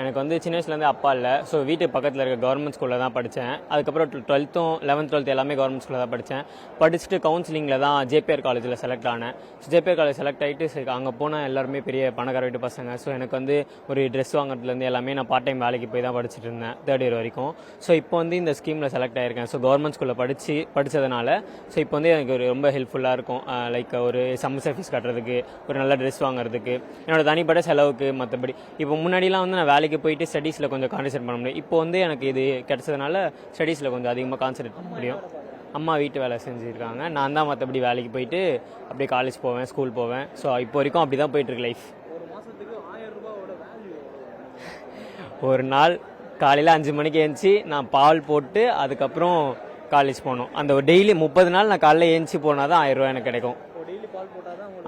எனக்கு வந்து சின்ன வயசுலேருந்து அப்பா இல்லை. ஸோ வீட்டுக்கு பக்கத்தில் இருக்க கவர்மெண்ட் ஸ்கூலில் தான் படித்தேன் அதுக்கப்புறம் டுவெல்த்தும் லெவன்த் டுவெல்த் எல்லாமே கவர்மெண்ட் ஸ்கூலில் தான் படித்தேன் படிச்சுட்டு கவுன்சிலிங்கில் தான் ஜேபிஆர் காலேஜில் செலக்ட் ஆனேன். ஸோ ஜேபிஆர் காலேஜ் செலக்ட் ஆகிட்டு சரி அங்கே போனால் எல்லாருமே பெரிய பணக்கார வீட்டு பசங்க. ஸோ எனக்கு வந்து ஒரு ட்ரெஸ் வாங்குறதுலேருந்து எல்லாமே நான் பார்ட் டைம் வேலைக்கு போய் தான் படிச்சுட்டு இருந்தேன் தேர்ட் இயர் வரைக்கும். ஸோ இப்போ வந்து இந்த ஸ்கீமில் செலக்ட் ஆயிருக்கேன். ஸோ கவர்மெண்ட் ஸ்கூலில் படித்து படித்ததுனால ஸோ இப்போ வந்து எனக்கு ஒரு ரொம்ப ஹெல்ப்ஃபுல்லாக இருக்கும். லைக் ஒரு செமஸ்டர் ஃபீஸ் கட்டுறதுக்கு ஒரு நல்ல ட்ரெஸ் வாங்குறதுக்கு. என்னோட தனிப்பட்ட செலவுக்கு மற்றபடி இப்போ முன்னாடிலாம் வந்து நான் வேலைக்கு வேலைக்கு போயிட்டு ஸ்டடீஸில் கொஞ்சம் கான்சன்ட்ரேட் பண்ண முடியும். இப்போ வந்து எனக்கு இது கிடச்சதுனால ஸ்டடீஸில் கொஞ்சம் அதிகமாக கான்சன்ட்ரேட் பண்ண முடியும். அம்மா வீட்டு வேலை செஞ்சுருக்காங்க. நான் தான் மற்றபடி வேலைக்கு போயிட்டு அப்படியே காலேஜ் போவேன் ஸ்கூல் போவேன். ஸோ இப்போ வரைக்கும் அப்படி தான் போயிட்டுருக்கு லைஃப் ஒரு நாள் காலையில் அஞ்சு மணிக்கு எழுந்துச்சி நான் பால் போட்டு அதுக்கப்புறம் காலேஜ் போகணும். அந்த டெய்லி முப்பது நாள் நான் காலையில் எழுந்துச்சி போனால் தான் ஆயிரம் ரூபா எனக்கு கிடைக்கும்.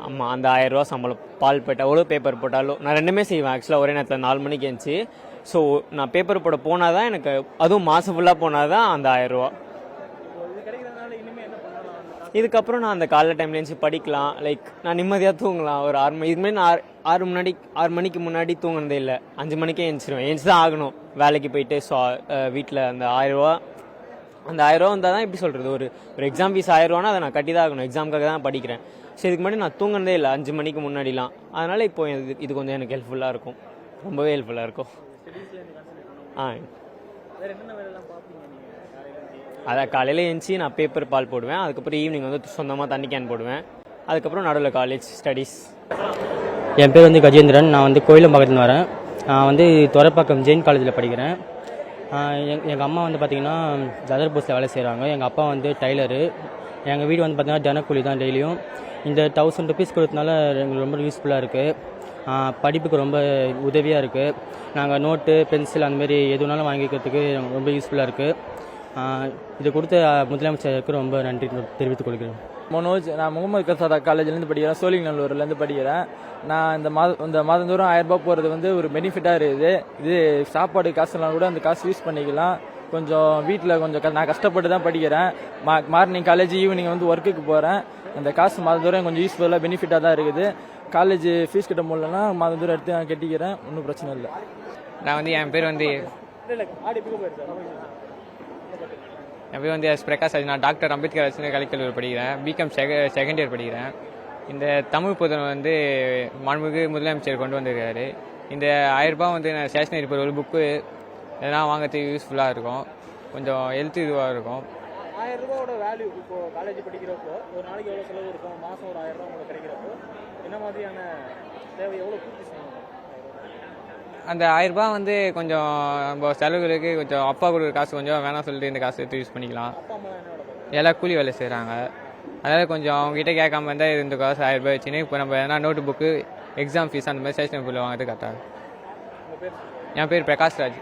ஆமாம் அந்த ஆயிரம் ரூபா சம்பளம். பால் போட்டாலோ பேப்பர் போட்டாலோ நான் ரெண்டுமே செய்வேன். ஆக்சுவலாக ஒரே நேரத்தில் நாலு மணிக்கு எழுந்துச்சி ஸோ நான் பேப்பர் போட போனால் தான் எனக்கு அதுவும் மாதம் ஃபுல்லாக போனால் தான் அந்த ஆயிரம் ரூபா இதுக்கப்புறம் நான் அந்த காலைல டைம்ல எழுந்துச்சு படிக்கலாம். லைக் நான் நிம்மதியாக தூங்கலாம். ஒரு ஆறு மணி இதுமாரி நான் ஆறு ஆறு முன்னாடி ஆறு மணிக்கு முன்னாடி தூங்கினதே இல்லை. அஞ்சு மணிக்கே எழுந்திருவேன் எழுந்துச்சு தான் ஆகணும். வேலைக்கு போயிட்டு ஸோ வீட்டில் அந்த ஆயிரம் ரூபா அந்த ஆயிரரூவா வந்தால் தான் எப்படி சொல்கிறது ஒரு ஒரு எக்ஸாம் ஃபீஸ் ஆயிரரூவானா அதை நான் கட்டி தான் ஆகணும். எக்ஸாமுக்காக தான் படிக்கிறேன். ஸோ இதுக்கு முன்னாடி நான் தூங்கினதே இல்லை. அஞ்சு மணிக்கு முன்னாடிலாம். அதனால் இப்போ இது இது கொஞ்சம் எனக்கு ஹெல்ப்ஃபுல்லாக இருக்கும். ரொம்பவே ஹெல்ப்ஃபுல்லாக இருக்கும். ஆ. அதான் காலையில் எழுந்துச்சி நான் பேப்பர் பால் போடுவேன். அதுக்கப்புறம் ஈவினிங் வந்து சொந்தமாக தண்ணி கேன் போடுவேன். அதுக்கப்புறம் நடுவில் காலேஜ் ஸ்டடீஸ் என் பேர் வந்து கஜேந்திரன். நான் வந்து கோயிலம்பாக்கத்துலேருந்து வரேன். நான் வந்து துறைப்பாக்கம் ஜெயின் காலேஜில் படிக்கிறேன். எங்கள் அம்மா வந்து பார்த்திங்கன்னா ஜதர் போஸில் வேலை செய்கிறாங்க எங்கள் அப்பா வந்து டைலரு எங்கள் வீடு வந்து பார்த்திங்கன்னா தினக்கூலி தான் டெய்லியும். இந்த தௌசண்ட் ருபீஸ் கொடுத்தனால எங்களுக்கு ரொம்ப யூஸ்ஃபுல்லாக இருக்குது படிப்புக்கு ரொம்ப உதவியாக இருக்குது நாங்கள் நோட்டு பென்சில் அந்தமாரி எது வேணாலும் வாங்கிக்கிறதுக்கு ரொம்ப யூஸ்ஃபுல்லாக இருக்குது இது கொடுத்த முதலமைச்சருக்கு ரொம்ப நன்றி தெரிவித்துக் கொள்கிறேன். மனோஜ் நான் முகமது கசாதா காலேஜ்லேருந்து படிக்கிறேன் சோழிங்கநல்லூர்லேருந்து படிக்கிறேன். நான் இந்த மாதம் இந்த மாதந்தோறும் ஆயிரம் ரூபாய் போகிறது வந்து ஒரு பெனிஃபிட்டாக இருக்குது. இது சாப்பாடு காசுலாம் கூட அந்த காசு யூஸ் பண்ணிக்கலாம். கொஞ்சம் வீட்டில் கொஞ்சம் நான் கஷ்டப்பட்டு தான் படிக்கிறேன். மா மார்னிங் காலேஜ் ஈவினிங் வந்து ஒர்க்குக்கு போகிறேன் அந்த காசு மாதந்தோறும் கொஞ்சம் யூஸ்ஃபுல்லாக பெனிஃபிட்டாக தான் இருக்குது. காலேஜ் ஃபீஸ் கட்ட முடியலன்னா மாதந்தோறும் எடுத்து நான் கட்டிக்கிறேன். ஒன்றும் பிரச்சனை இல்லை. நான் வந்து என் பேர் வந்து என் பேர் வந்து எஸ் பிரகாஷ் ராஜ் நான் டாக்டர் அம்பேத்கர் அரசு கலைக்கல்லூரி படிக்கிறேன். பிகாம் செக செகண்ட் இயர் படிக்கிறேன். இந்த தமிழ் புதன் வந்து மாண்புமிகு முதலமைச்சர் கொண்டு வந்திருக்காரு. இந்த ஆயிரரூபா வந்து நான் ஸ்டேஷனரி பொருள் புக்கு இதெல்லாம் வாங்கிறதுக்கு யூஸ்ஃபுல்லாக இருக்கும். கொஞ்சம் ஹெல்த் இதுவாக இருக்கும். ஆயிரம் ரூபாயோட வேல்யூ இப்போ காலேஜ் படிக்கிறப்போ ஒரு நாளைக்கு எவ்வளோ செலவு இருக்கும்? மாதம் ஒரு ஆயிரம் ரூபா உங்களுக்கு கிடைக்கிறப்போ என்ன மாதிரியான தேவை? எவ்வளோ பூர்த்தி செய்யணும்? அந்த ஆயிரரூபா வந்து கொஞ்சம் நம்ம செலவுகளுக்கு கொஞ்சம் அப்பா கொடுக்குற காசு கொஞ்சம் வேணாம் சொல்லிட்டு இந்த காசு எடுத்து யூஸ் பண்ணிக்கலாம். எல்லாம் கூலி வேலை செய்கிறாங்க அதனால் கொஞ்சம் அவங்ககிட்ட கேட்காம இருந்தால் இந்த காசு ஆயிரரூபா ரூபாய் வச்சுன்னு இப்போ நம்ம எதனா நோட்டு புக்கு எக்ஸாம் ஃபீஸ் அந்த மாதிரி ஸ்டேஷனரி பொருள் வாங்குறது கரெக்டாக என் பேர் பிரகாஷ் ராஜ்